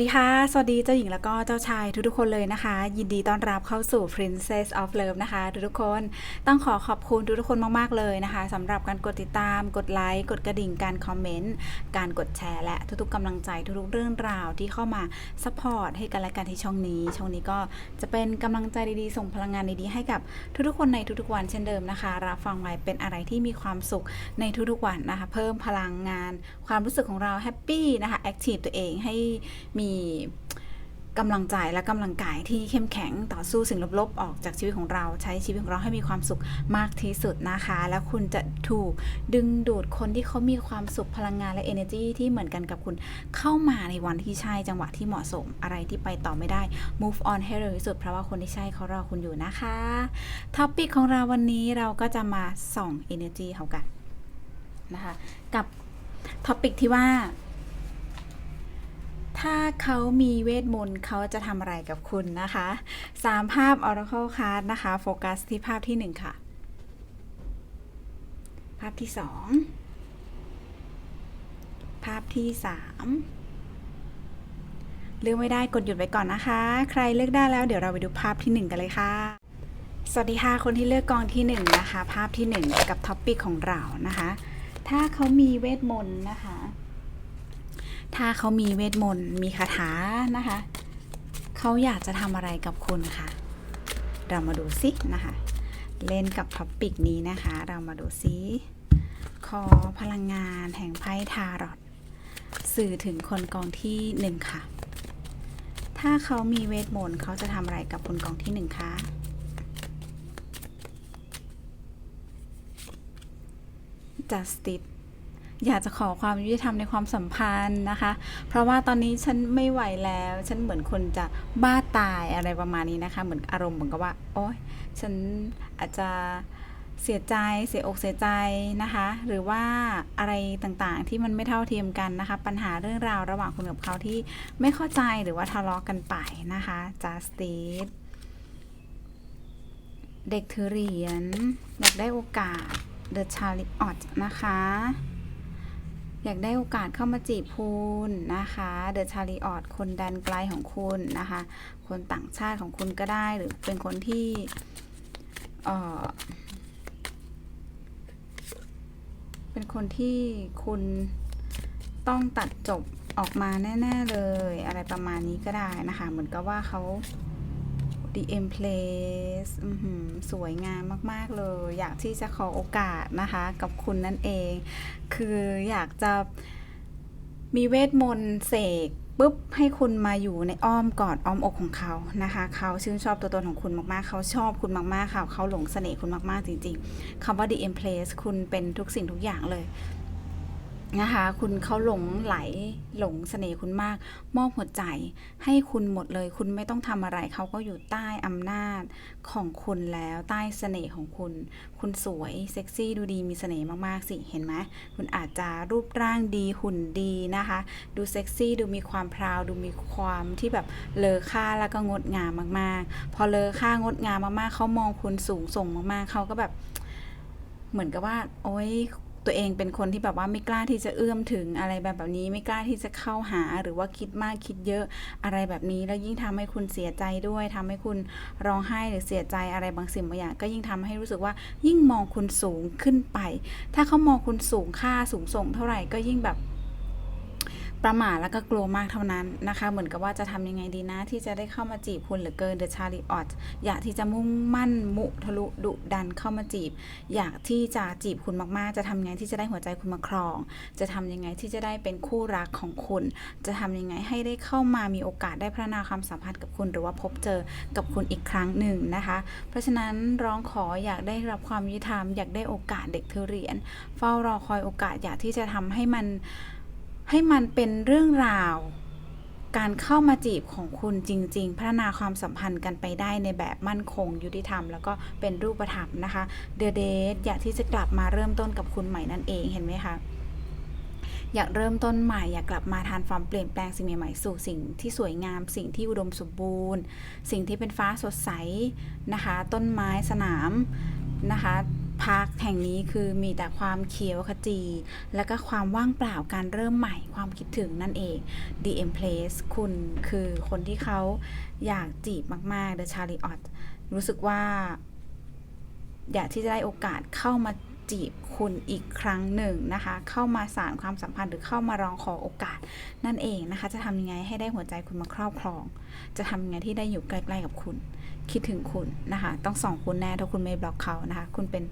วัสดีค่ะ สวัสดีเจ้าหญิงแล้วก็เจ้าชายทุกๆคนเลยนะคะ ยินดีต้อนรับเข้าสู่ Princess of Love นะคะทุกๆคนต้องขอขอบคุณทุกๆคนมากๆเลยนะคะสำหรับการกดติดตาม กดไลค์ กดกระดิ่ง การคอมเมนต์ การกดแชร์ และทุกๆกำลังใจทุกๆเรื่องราวที่เข้ามาซัพพอร์ตให้กันและกันที่ช่องนี้ ช่องนี้ก็จะเป็นกำลังใจดีๆ ส่งพลังงานดีๆให้กับทุกๆคนในทุกๆวันเช่นเดิมนะคะรับฟังไว้เป็นอะไรที่มีความสุขในทุกๆวันนะคะ เพิ่มพลังงาน ความรู้สึกของเราแฮปปี้นะคะแอคทีฟตัวเองให้มีกำลังใจและกำลังกายที่เข้มแข็งต่อสู้สิ่งลบๆ ออกจากชีวิตของเราใช้ชีวิตของเราให้มีความสุขมากที่สุดนะคะ แล้วคุณจะถูกดึงดูดคนที่เขามีความสุขพลังงานและ energy ที่เหมือนกันกับคุณเข้ามาในวันที่ใช่จังหวะที่เหมาะสมอะไรที่ไปต่อไม่ได้ move on ให้เร็วที่สุดเพราะว่าคนที่ใช่เขารอคุณอยู่นะคะท็อปิกของเราวันนี้เราก็จะมาส่อง energy เขากันนะคะกับท็อปิกที่ว่า ถ้าเขามีเวทมนต์เขาจะทำอะไรกับคุณนะคะสามภาพ Oracle Card นะคะ โฟกัสที่ภาพที่หนึ่งค่ะ ภาพที่สองภาพที่สามเลือกไม่ได้กดหยุดไว้ก่อนนะคะ ใครเลือกได้แล้วเดี๋ยวเราไปดูภาพที่หนึ่งกันเลยค่ะ สวัสดีค่ะ คนที่เลือกกองที่หนึ่งนะคะ ภาพที่หนึ่งกับท็อปปิกของเรานะคะ ถ้าเขามีเวทมนต์นะคะ ถ้าเขามีเวทมนต์มีคาถานะคะ เขาอยากจะทำอะไรกับคุณคะเรามาดูซินะคะ เล่นกับท็อปปิกนี้นะคะ เรามาดูซิคอพลังงานแห่งไพ่ทารอตสื่อถึงคนกองที่หนึ่งค่ะ ถ้าเขามีเวทมนต์เขาจะทำอะไรกับคนกองที่หนึ่งคะ justice อยากจะขอความยุติธรรมในความสัมพันธ์นะคะ เพราะว่าตอนนี้ฉันไม่ไหวแล้ว ฉันเหมือนคนจะบ้าตายอะไรประมาณนี้นะคะ เหมือนอารมณ์เหมือนกับว่า โอ๊ย ฉันอาจจะเสียใจ เสียอกเสียใจนะคะ หรือว่าอะไรต่างๆที่มันไม่เท่าเทียมกันนะคะ ปัญหาเรื่องราวระหว่างคุณกับเขาที่ไม่เข้าใจหรือว่าทะเลาะกันไปนะคะ justice เด็กถือเหรียญอยากได้โอกาส The Chariot นะคะ อยากได้โอกาสเข้ามาจีบคุณนะคะเดอะชาริออดคนแดนไกลของคุณนะคะ คนต่างชาติของคุณก็ได้หรือเป็นคนที่เออเป็นคนที่คุณต้องตัดจบออกมาแน่ ๆ เลย อะไรประมาณนี้ก็ได้นะคะ เหมือนกับว่าเขา DM Place อื้อหือสวยงามมาก ๆ เลย อยากที่จะขอโอกาสนะคะ กับคุณนั่นเอง คืออยากจะมีเวทมนต์เสกปุ๊บให้คุณมาอยู่ในอ้อมกอดอ้อมอกของเขานะคะ เขาชื่นชอบตัวตนของคุณมากๆ เขาชอบคุณมากๆค่ะเขาหลงเสน่ห์คุณมากๆจริง ๆคำว่า DM Place คุณเป็นทุกสิ่งทุกอย่างเลย นะคะ คุณเขาหลงไหลหลงเสน่ห์คุณมาก มอบหัวใจให้คุณหมดเลย คุณไม่ต้องทำอะไรเขาก็อยู่ใต้อำนาจของคุณแล้วใต้เสน่ห์ของคุณ คุณสวยเซ็กซี่ดูดีมีเสน่ห์มากๆสิเห็นไหมคุณอาจจะรูปร่างดีหุ่นดีนะคะ ดูเซ็กซี่ดูมีความพราว ดูมีความที่แบบเลอค่าแล้วก็งดงามมากๆ พอเลอค่างดงามมากๆเขามองคุณสูงส่งมากๆเขาก็แบบ เหมือนกับว่า โอ๊ย ตัวเองเป็นคนที่แบบว่าไม่กล้าที่จะเอื้อมถึงอะไรแบบแบบนี้ ไม่กล้าที่จะเข้าหาหรือว่าคิดมากคิดเยอะอะไรแบบนี้ แล้วยิ่งทำให้คุณเสียใจด้วยทำให้คุณร้องไห้หรือเสียใจอะไรบางสิ่งบางอย่าง ก็ยิ่งทำให้รู้สึกว่ายิ่งมองคุณสูงขึ้นไป ถ้าเขามองคุณสูงค่าสูงส่งเท่าไหร่ก็ยิ่งแบบ ประหม่าแล้วก็กลัวมากเท่านั้นนะคะ เหมือนกับว่าจะทำยังไงดีนะ ที่จะได้เข้ามาจีบคุณหลือเกินเดอะชาริออตอยากที่จะมุ่งมั่นมุทะลุดุดันเข้ามาจีบ อยากที่จะจีบคุณมากๆ จะทำยังไงที่จะได้หัวใจคุณมาครอง จะทำยังไงที่จะได้เป็นคู่รักของคุณ จะทำยังไงให้ได้เข้ามามีโอกาสได้พัฒนาความสัมพันธ์กับคุณ หรือว่าพบเจอกับคุณอีกครั้งหนึ่งนะคะ เพราะฉะนั้นร้องขออยากได้รับความยุติธรรมอยากได้โอกาสเด็กเธอเรียน เฝ้ารอคอยโอกาสอยากที่จะทำให้มัน ให้มันเป็นเรื่องราว การเข้ามาจีบของคุณจริง ๆ พัฒนาความสัมพันธ์กันไปได้ในแบบมั่นคง ยุติธรรม แล้วก็เป็นรูปธรรมนะคะเดอะเดทอยากที่จะกลับมาเริ่มต้นกับคุณใหม่นั่นเองเห็นไหมคะอยากเริ่มต้นใหม่อยากกลับมาทานความเปลี่ยนแปลงสิ่งใหม่ๆสู่สิ่งที่สวยงาม สิ่งที่อุดมสมบูรณ์ สิ่งที่เป็นฟ้าสดใสนะคะ ต้นไม้สนามนะคะ พักแห่งนี้คือมีแต่ความเขียวขจี และก็ความว่างเปล่าการเริ่มใหม่ความคิดถึงนั่นเอง DM Place คุณคือคนที่เขาอยากจีบมาก ๆ The chariot รู้สึกว่า อยากที่จะได้โอกาสเข้ามา จีบคุณอีกครั้งหนึ่งนะคะ เข้ามาสารความสัมพันธ์หรือเข้ามาร้องขอโอกาส นั่นเองนะคะ จะทำยังไงให้ได้หัวใจคุณมาครอบครอง จะทำยังไงที่ได้อยู่ใกล้ๆกับคุณ คิดถึงคุณนะคะ ต้องส่องคุณแน่ถ้าคุณไม่บล็อกเขานะคะ คุณเป็น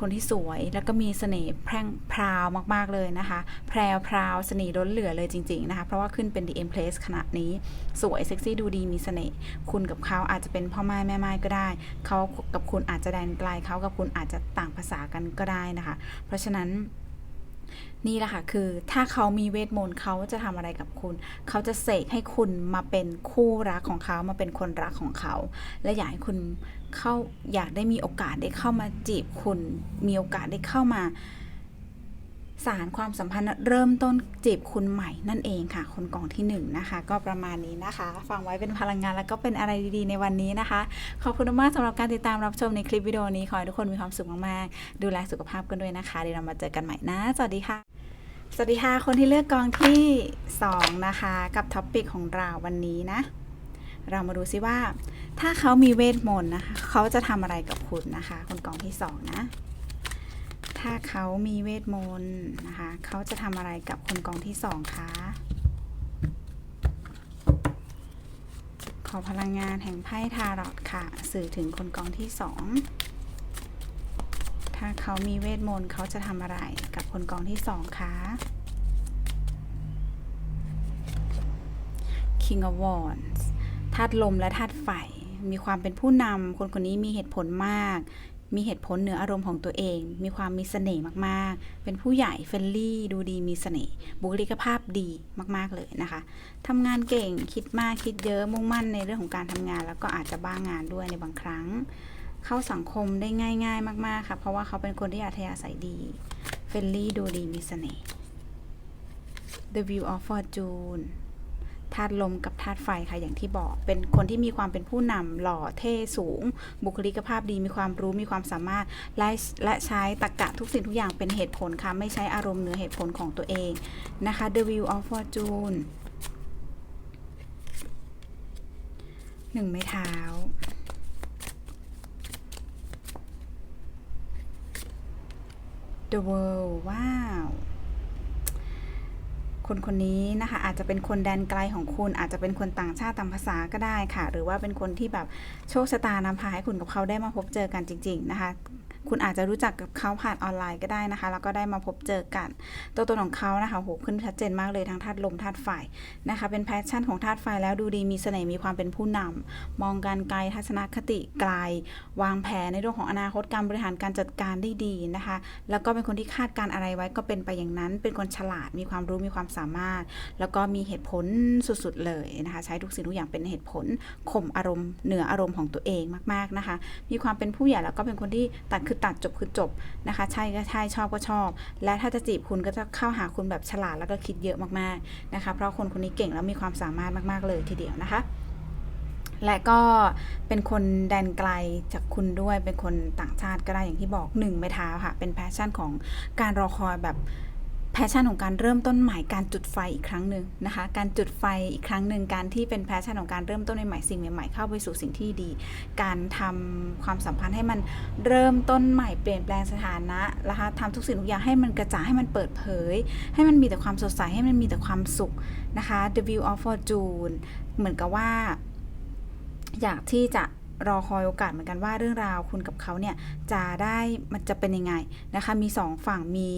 คนที่สวยแล้วก็มีเสน่ห์แพร่งพราวมาก ๆ เลยนะคะ แพรวพราวเสน่ห์ล้นเหลือเลยจริง ๆ นะคะ เพราะว่าขึ้นเป็น DM Place ขณะนี้สวยเซ็กซี่ดูดีมีเสน่ห์คุณกับเขาอาจจะเป็นพ่อไม้แม่ไม้ก็ได้ เขากับคุณอาจจะแดนไกลเขากับคุณอาจจะต่างภาษากันก็ได้นะคะ เพราะฉะนั้น นี่แหละค่ะคือถ้าเขามีเวทมนต์เขาจะทำอะไรกับคุณ เขาจะเสกให้คุณมาเป็นคู่รักของเขามาเป็นคนรักของเขา และอยากให้คุณเข้าอยากได้มีโอกาสได้เข้ามาจีบคุณ มีโอกาสได้เข้ามา สารความสัมพันธ์เริ่มต้นจีบคุณใหม่นั่นเองค่ะ คนกองที่หนึ่งนะคะ ก็ประมาณนี้นะคะ ฟังไว้เป็นพลังงานแล้วก็เป็นอะไรดีๆในวันนี้นะคะ ขอบคุณมากสำหรับการติดตามรับชมในคลิปวิดีโอนี้ ขอให้ทุกคนมีความสุขมากๆ ดูแลสุขภาพกันด้วยนะคะเดี๋ยวเรามาเจอกันใหม่นะ สวัสดีค่ะ สวัสดีค่ะ คนที่เลือกกองที่ 2 นะคะ กับท็อปปิกของเราวันนี้นะ เรามาดูซิว่า ถ้าเขามีเวทมนต์นะคะ เขาจะทำอะไรกับคุณนะคะ คนกองที่ 2 นะ ถ้าเขามีเวทมนต์นะคะ เขาจะทำอะไรกับคนกองที่2คะ ขอพลังงานแห่งไพ่ทารอตค่ะ สื่อถึงคนกองที่2ถ้าเขามีเวทมนต์เขาจะทำอะไรกับคนกองที่2คะ King of Wands ธาตุลมและธาตุไฟ มีความเป็นผู้นำ คนคนนี้มีเหตุผลมาก มีเหตุผลเหนืออารมณ์ของตัวเอง มีความมีเสน่ห์มากๆ เป็นผู้ใหญ่เฟรนลี่ดูดีมีเสน่ห์บุคลิกภาพดีมากๆเลยนะคะทำงานเก่งคิดมากคิดเยอะมุ่งมั่นในเรื่องของการทำงาน แล้วก็อาจจะบ้างงานด้วยในบางครั้ง เข้าสังคมได้ง่าย ๆ มากๆค่ะเพราะว่าเขาเป็นคนที่อัธยาศัยดีเฟรนลี่ดูดีมีเสน่ห์ The View of Fortune ธาตุลมกับธาตุไฟค่ะอย่างที่บอก เป็นคนที่มีความเป็นผู้นำหล่อเท่สูง บุคลิกภาพดีมีความรู้มีความสามารถและและใช้ตรรกะทุกสิ่งทุกอย่างเป็นเหตุผลค่ะ ไม่ใช้อารมณ์เหนือเหตุผลของตัวเองนะคะ The Wheel of Fortune หนึ่งไม้เท้า The World ว้าว คนคนนี้นะคะ อาจจะเป็นคนแดนไกลของคุณ อาจจะเป็นคนต่างชาติต่างภาษาก็ได้ค่ะ หรือว่าเป็นคนที่แบบโชคชะตานำพาให้คุณกับเขาได้มาพบเจอกันจริง ๆ นะคะ คุณอาจจะรู้จักกับเขาผ่านออนไลน์ก็ได้นะคะ แล้วก็ได้มาพบเจอกัน ตัวตนของเขานะคะโหขึ้นชัดเจนมากเลยทั้งธาตุลมธาตุไฟนะคะ เป็นแพชชั่นของธาตุไฟแล้วดูดีมีเสน่ห์มีความเป็นผู้นำมองการไกลทัศนคติไกล วางแผนในเรื่องของอนาคตการบริหารการจัดการได้ดีนะคะ แล้วก็เป็นคนที่คาดการอะไรไว้ก็เป็นไปอย่างนั้น เป็นคนฉลาดมีความรู้มีความสามารถ แล้วก็มีเหตุผลสุดๆเลยนะคะ ใช้ทุกสิ่งทุกอย่างเป็นเหตุผลข่มอารมณ์เหนืออารมณ์ของตัวเองมากๆนะคะ มีความเป็นผู้ใหญ่แล้วก็เป็นคนที่ตัดคือตัดจบคือจบนะคะ ใช่ก็ใช่ชอบก็ชอบ และถ้าจะจีบคุณก็จะเข้าหาคุณแบบฉลาดแล้วก็คิดเยอะมากๆนะคะ เพราะคนคนนี้เก่งแล้วมีความสามารถมากๆเลยทีเดียวนะคะและก็เป็นคนแดนไกลจากคุณด้วยเป็นคนต่างชาติก็ได้อย่างที่บอกหนึ่งไม้เท้าค่ะ เป็นแพชชั่นของการรอคอยแบบ พชชั่นของการเริ่มต้นใหม่การจุดไฟอีกครั้งหนึ่งนะคะ การจุดไฟอีกครั้งหนึ่งการที่เป็นแพชชั่นของการเริ่มต้นใหม่สิ่งใหม่ๆเข้าไปสู่สิ่งที่ดี การทำความสัมพันธ์ให้มันเริ่มต้นใหม่เปลี่ยนแปลงสถานะนะคะทำทุกสิ่งทุกอย่างให้มันกระจ่างให้มันเปิดเผย ให้มันมีแต่ความสดใสให้มันมีแต่ความสุขนะคะ The View of Fortune เหมือนกับว่า อยากที่จะรอคอยโอกาสเหมือนกันว่าเรื่องราวคุณกับเขาเนี่ยจะได้มันจะเป็นยังไงนะคะ มีสองฝั่งมี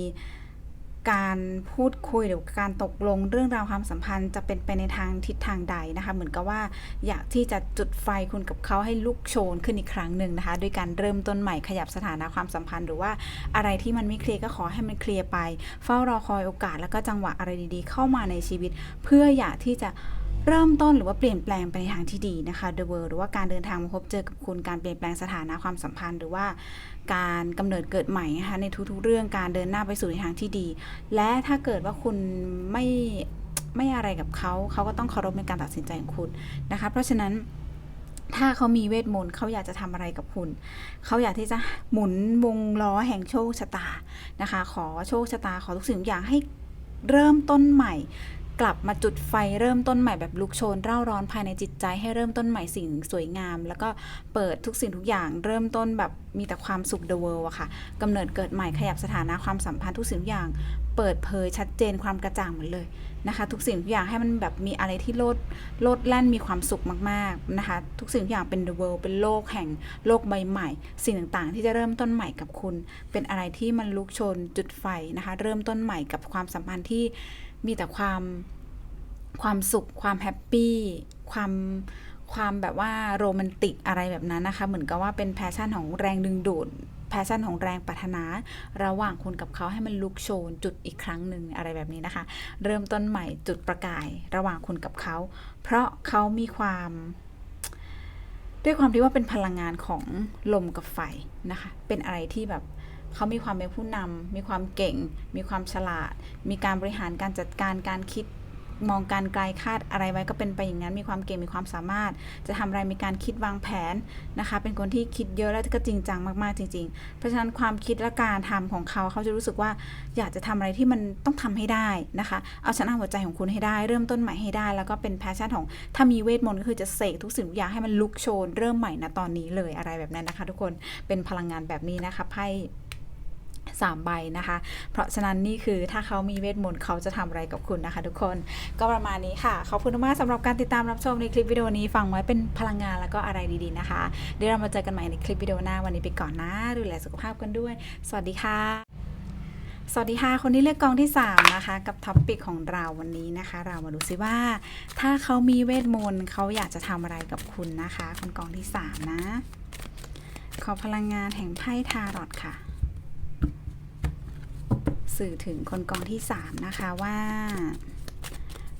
การพูดคุยหรือการตกลงเรื่องราวความสัมพันธ์จะเป็นไปในทางทิศทางใดนะคะ เหมือนกับว่าอยากที่จะจุดไฟคุณกับเขาให้ลุกโชนขึ้นอีกครั้งหนึ่งนะคะด้วยการเริ่มต้นใหม่ขยับสถานะความสัมพันธ์ หรือว่าอะไรที่มันไม่เคลียร์ก็ขอให้มันเคลียร์ไป เฝ้ารอคอยโอกาสแล้วก็จังหวะอะไรดีๆ เข้ามาในชีวิต เพื่ออยากที่จะ เริ่มต้นหรือว่าเปลี่ยนแปลงไปในทางที่ดีนะคะ The World หรือว่าการเดินทางมาพบเจอกับคุณการเปลี่ยนแปลงสถานะความสัมพันธ์ หรือว่าการกำเนิดเกิดใหม่นะคะในทุกๆ เรื่องการเดินหน้าไปสู่ในทางที่ดี และถ้าเกิดว่าคุณไม่ไม่อะไรกับเขาเขาก็ต้องเคารพในการตัดสินใจของคุณนะคะ เพราะฉะนั้นถ้าเขามีเวทมนต์เขาอยากจะทำอะไรกับคุณ เขาอยากที่จะหมุนวงล้อแห่งโชคชะตานะคะ ขอโชคชะตาขอทุกสิ่งทุกอย่างให้เริ่มต้นใหม่ กลับมาจุดไฟเริ่มต้นใหม่แบบลุกโชนเร่าร้อนภายในจิตใจให้เริ่มต้นใหม่สิ่งสวยงาม แล้วก็เปิดทุกสิ่งทุกอย่างเริ่มต้นแบบมีแต่ความสุข the world อะค่ะกำเนิดเกิดใหม่ขยับสถานะความสัมพันธ์ทุกสิ่งทุกอย่าง เปิดเผยชัดเจนความกระจ่างหมดเลยนะคะ ทุกสิ่งทุกอย่างให้มันแบบมีอะไรที่โลดโลดแล่นมีความสุขมากๆนะคะ ทุกสิ่งทุกอย่างเป็น the world เป็นโลกแห่งโลกใบใหม่ สิ่งต่างๆ ที่จะเริ่มต้นใหม่กับคุณ เป็นอะไรที่มันลุกโชนจุดไฟนะคะ เริ่มต้นใหม่กับความสัมพันธ์ที่ มีแต่ความความสุข ความแฮปปี้ความความแบบว่าโรแมนติกอะไรแบบนั้นนะคะ เหมือนกับว่าเป็นแพชชั่นของแรงดึงดูดแพชชั่นของแรงปรารถนา ระหว่างคุณกับเขาให้มันลุกโชน จุดอีกครั้งหนึ่งอะไรแบบนี้นะคะ เริ่มต้นใหม่จุดประกายระหว่างคุณกับเขา เพราะเขามีความ ด้วยความที่ว่าเป็นพลังงานของลมกับไฟนะคะ เป็นอะไรที่แบบ เขามีความเป็นผู้นำมีความเก่ง มีความฉลาด มีการบริหารการจัดการการคิดมองการไกลคาดอะไรไว้ก็เป็นไปอย่างนั้น มีความเก่งมีความสามารถ จะทำอะไรมีการคิดวางแผนนะคะ เป็นคนที่คิดเยอะแล้วก็จริงจังมากๆจริง ๆ เพราะฉะนั้นความคิดและการทำของเขาเขาจะรู้สึกว่าอยากจะทำอะไรที่มันต้องทำให้ได้นะคะ เอาชนะหัวใจของคุณให้ได้ เริ่มต้นใหม่ให้ได้ แล้วก็เป็นแพชชั่นของถ้ามีเวทมนต์ก็คือจะเสกทุกสิ่งทุกอย่างให้มันลุกโชน เริ่มใหม่นะตอนนี้เลยอะไรแบบนั้นนะคะ ทุกคนเป็นพลังงานแบบนี้นะคะไพ่ สามใบนะคะ เพราะฉะนั้นนี่คือถ้าเขามีเวทมนต์เขาจะทำอะไรกับคุณนะคะ ทุกคนก็ประมาณนี้ค่ะ ขอบคุณมากสำหรับการติดตามรับชมในคลิปวิดีโอนี้ฟังไว้เป็นพลังงานแล้วก็อะไรดีๆนะคะ เดี๋ยวเรามาเจอกันใหม่ในคลิปวิดีโอหน้าวันนี้ไปก่อนนะดูแลสุขภาพกันด้วย สวัสดีค่ะสวัสดีค่ะ คนที่เลือกกองที่ 3 นะคะ กับท็อปปิกของเราวันนี้นะคะ เรามาดูซิว่า ถ้าเขามีเวทมนต์เขาอยากจะทำอะไรกับคุณนะคะ คนกองที่ 3 นะ ขอพลังงานแห่งไพ่ทารอตค่ะ สื่อถึงคนกองที่ 3 นะคะว่า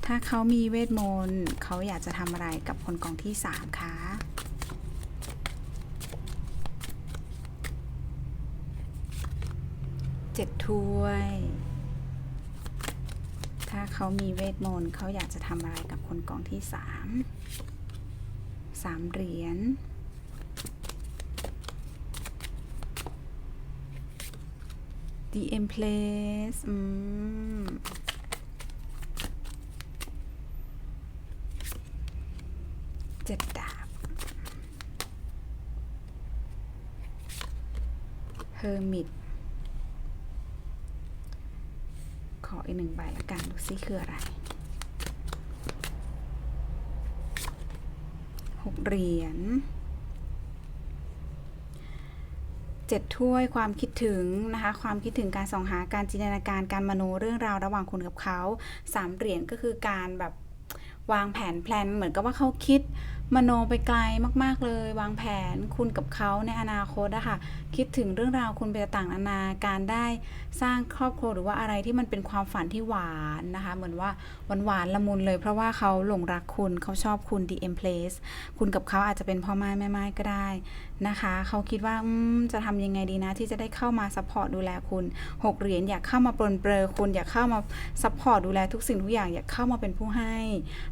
ถ้าเขามีเวทมนต์เขาอยากจะทำอะไรกับคนกองที่ 3 คะเจ็ดถ้วย ถ้าเขามีเวทมนต์เขาอยากจะทำอะไรกับคนกองที่3สามเหรียญ The Empress อืมเจ็ดดาบ Hermit ขออีกหนึ่งใบละกัน ดูซิคืออะไรหกเหรียญ เจ็ดถ้วยความคิดถึงนะคะความคิดถึงการส่องหาการจินตนาการการมโนเรื่องราวระหว่างคุณกับเขาสามเหรียญก็คือการแบบวางแผนแพลนเหมือนกับว่าเขาคิด มโนไปไกลมาก ๆ เลย วางแผนคุณกับเขาในอนาคตอะคะคิดถึงเรื่องราวคุณไปต่างนานาการได้สร้างครอบครัวหรือว่าอะไรที่มันเป็นความฝันที่หวานนะคะ เหมือนว่าหวานๆละมุนเลย เพราะว่าเขาหลงรักคุณเขาชอบคุณ DM Place คุณกับเขาอาจจะเป็นพ่อไม้แม่ไม้ก็ได้นะคะ เขาคิดว่าจะทำยังไงดีนะ ที่จะได้เข้ามาซัพพอร์ตดูแลคุณหกเหรียญอยากเข้ามาปลนเปลือคุณอยากเข้ามาซัพพอร์ตดูแลทุกสิ่งทุกอย่างอยากเข้ามาเป็นผู้ให้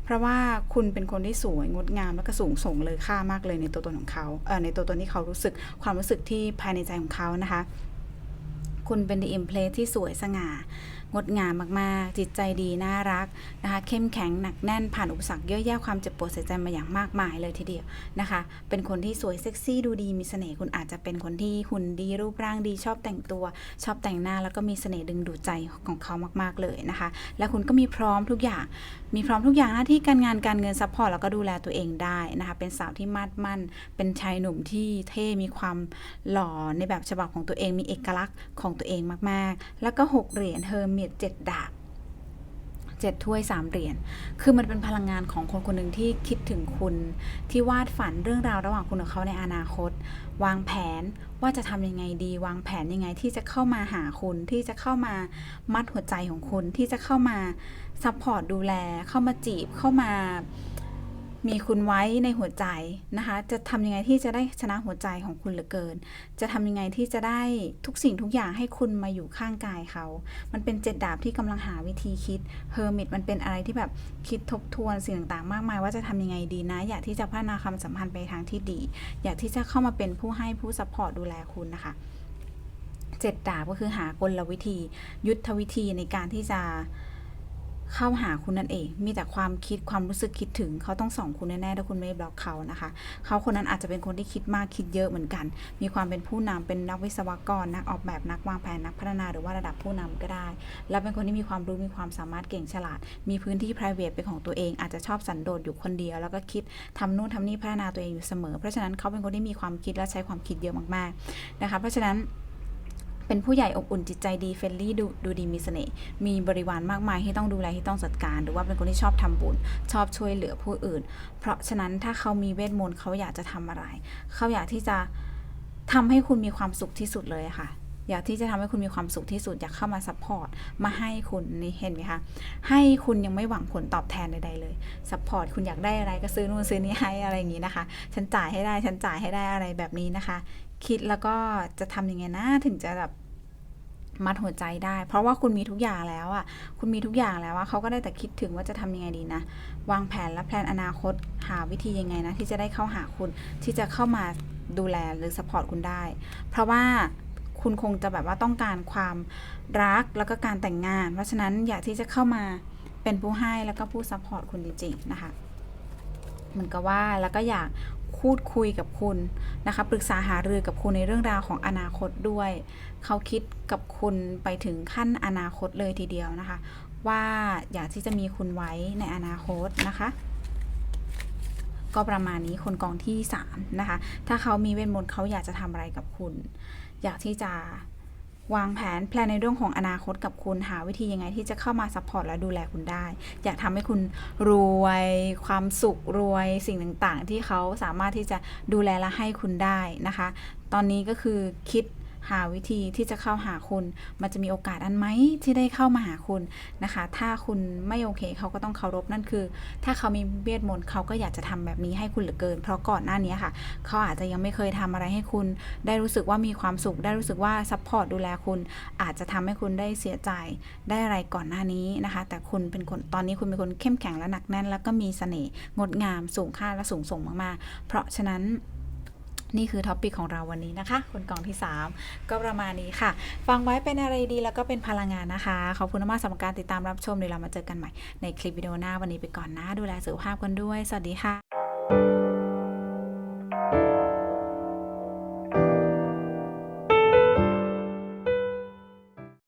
เพราะว่าคุณเป็นคนที่สวยงดงามและก็สูงส่งเลยค่ามากเลยในตัวตนของเขาเออในตัวตนที่เขารู้สึกความรู้สึกที่ภายในใจของเขานะคะ คุณเป็น the empress ที่สวยสง่า งดงามมากๆ จิตใจดีน่ารักนะคะเข้มแข็งหนักแน่นผ่านอุปสรรคเยอะแยะความเจ็บปวดเสียใจมาอย่างมากมายเลยทีเดียวนะคะ เป็นคนที่สวยเซ็กซี่ดูดีมีเสน่ห์คุณอาจจะเป็นคนที่หุ่นดีรูปร่างดีชอบแต่งตัว ชอบแต่งหน้าแล้วก็มีเสน่ห์ดึงดูดใจของเขามากๆเลยนะคะ และคุณก็มีพร้อมทุกอย่าง มีพร้อมทุกอย่างหน้าที่การงานการเงินซัพพอร์ตแล้วก็ดูแลตัวเองได้นะคะ เป็นสาวที่มาดมั่น เป็นชายหนุ่มที่เท่มีความหล่อในแบบฉบับของตัวเองมีเอกลักษณ์ของตัวเองมากๆ แล้วก็หกเหรียญเฮอร์เมียเจ็ดดาบเจ็ดถ้วยสามเหรียญ คือมันเป็นพลังงานของคนคนหนึ่งที่คิดถึงคุณ ที่วาดฝันเรื่องราวระหว่างคุณกับเขาในอนาคต วางแผนว่าจะทำยังไงดี วางแผนยังไงที่จะเข้ามาหาคุณ ที่จะเข้ามามัดหัวใจของคุณ ที่จะเข้ามาซัพพอร์ตดูแล เข้ามาจีบ เข้ามา มีคุณไว้ในหัวใจนะคะ จะทำยังไงที่จะได้ชนะหัวใจของคุณเหลือเกิน จะทำยังไงที่จะได้ทุกสิ่งทุกอย่างให้คุณมาอยู่ข้างกายเขา มันเป็นเจ็ดดาบที่กำลังหาวิธีคิดเฮอร์มิตมันเป็นอะไรที่แบบคิดทบทวนสิ่งต่างๆ มากมายว่าจะทำยังไงดีนะ อยากที่จะพัฒนาความสัมพันธ์ไปทางที่ดี อยากที่จะเข้ามาเป็นผู้ให้ผู้ซัพพอร์ตดูแลคุณนะคะเจ็ดดาบก็คือหากลวิธี ยุทธวิธีในการที่จะ เข้าหาคุณนั่นเอง มีแต่ความคิดความรู้สึกคิดถึงเขาต้องส่องคุณแน่ๆถ้าคุณไม่บล็อกเขานะคะ เขาคนนั้นอาจจะเป็นคนที่คิดมากคิดเยอะเหมือนกัน มีความเป็นผู้นำเป็นนักวิศวกรนักออกแบบนักวางแผนนักพัฒนาหรือว่าระดับผู้นำก็ได้ แล้วเป็นคนที่มีความรู้มีความสามารถเก่งฉลาด มีพื้นที่ p r i v a t เป็นของตัวเอง อาจจะชอบสันโดษอยู่คนเดียว แล้วก็คิดทำนู่นทำนี่พัฒนาตัวเองอยู่เสมอ เพราะฉะนั้นเขาเป็นคนที่มีความคิดและใช้ความคิดเยอะมากๆนะคะ เพราะฉะนั้น เป็นผู้ใหญ่อบอุ่นจิตใจดีเฟรนลี่ดูดูดีมีเสน่ห์มีบริวารมากมายที่ต้องดูแลที่ต้องจัดการ หรือว่าเป็นคนที่ชอบทำบุญ ชอบช่วยเหลือผู้อื่น เพราะฉะนั้นถ้าเขามีเวทมนต์เขาอยากจะทำอะไร เขาอยากที่จะทำให้คุณมีความสุขที่สุดเลยค่ะอยากที่จะทำให้คุณมีความสุขที่สุดอยากเข้ามาซัพพอร์ตมาให้คุณนี่เห็นไหมคะให้คุณยังไม่หวังผลตอบแทนใดๆเลยซัพพอร์ตคุณอยากได้อะไรก็ซื้อนู่นซื้อนี่ให้อะไรอย่างนี้นะคะ ฉันจ่ายให้ได้ฉันจ่ายให้ได้อะไรแบบนี้นะคะ คิดแล้วก็จะทำยังไงนะถึงจะแบบ มัดหัวใจได้ เพราะว่าคุณมีทุกอย่างแล้วอะคุณมีทุกอย่างแล้วอะเขาก็ได้แต่คิดถึงว่าจะทำยังไงดีนะ วางแผนและแพลนอนาคตหาวิธียังไงนะ ที่จะได้เข้าหาคุณที่จะเข้ามาดูแลหรือสปอร์ตคุณได้ เพราะว่าคุณคงจะแบบว่าต้องการความรักแล้วก็การแต่งงาน เพราะฉะนั้นอยากที่จะเข้ามาเป็นผู้ให้แล้วก็ผู้ซัพพอร์ตคุณจริงๆนะคะ เหมือนกับว่าแล้วก็อยาก พูดคุยกับคุณนะคะปรึกษาหารือกับคุณในเรื่องราวของอนาคตด้วย เขาคิดกับคุณไปถึงขั้นอนาคตเลยทีเดียวนะคะ ว่าอยากที่จะมีคุณไว้ในอนาคตนะคะ ก็ประมาณนี้คนกองที่ 3 นะคะ ถ้าเขามีเวทมนต์เขาอยากจะทำอะไรกับคุณ อยากที่จะ วางแผนแพลนในเรื่องของอนาคตกับคุณหาวิธียังไงที่จะเข้ามาซัพพอร์ตและดูแลคุณได้ อยากทำให้คุณรวยความสุขรวยสิ่งต่างๆ ที่เขาสามารถที่จะดูแลและให้คุณได้นะคะ ตอนนี้ก็คือคิด หาวิธีที่จะเข้าหาคุณ มันจะมีโอกาสอันไหมที่ได้เข้ามาหาคุณนะคะ ถ้าคุณไม่โอเคเขาก็ต้องเคารพนั่นคือ ถ้าเขามีเวทมนต์เขาก็อยากจะทำแบบนี้ให้คุณเหลือเกิน เพราะก่อนหน้านี้ค่ะ เขาอาจจะยังไม่เคยทำอะไรให้คุณ ได้รู้สึกว่ามีความสุข ได้รู้สึกว่าซัพพอร์ตดูแลคุณ อาจจะทำให้คุณได้เสียใจได้อะไรก่อนหน้านี้นะคะ แต่คุณเป็นคนตอนนี้คุณเป็นคนเข้มแข็งและหนักแน่น แล้วก็มีเสน่ห์งดงามสูงค่าและสูงส่งมากๆ เพราะฉะนั้น นี่คือท็อปิกของเราวันนี้นะคะ คนกล่องที่ 3 ก็ประมาณนี้ค่ะ ฟังไว้เป็นอะไรดีแล้วก็เป็นพลังงานนะคะ ขอบคุณมากๆสำหรับการติดตามรับชมเดี๋ยวเรามาเจอกันใหม่ในคลิปวิดีโอหน้าวันนี้ไปก่อนนะ ดูแลสุขภาพกันด้วย สวัสดีค่ะ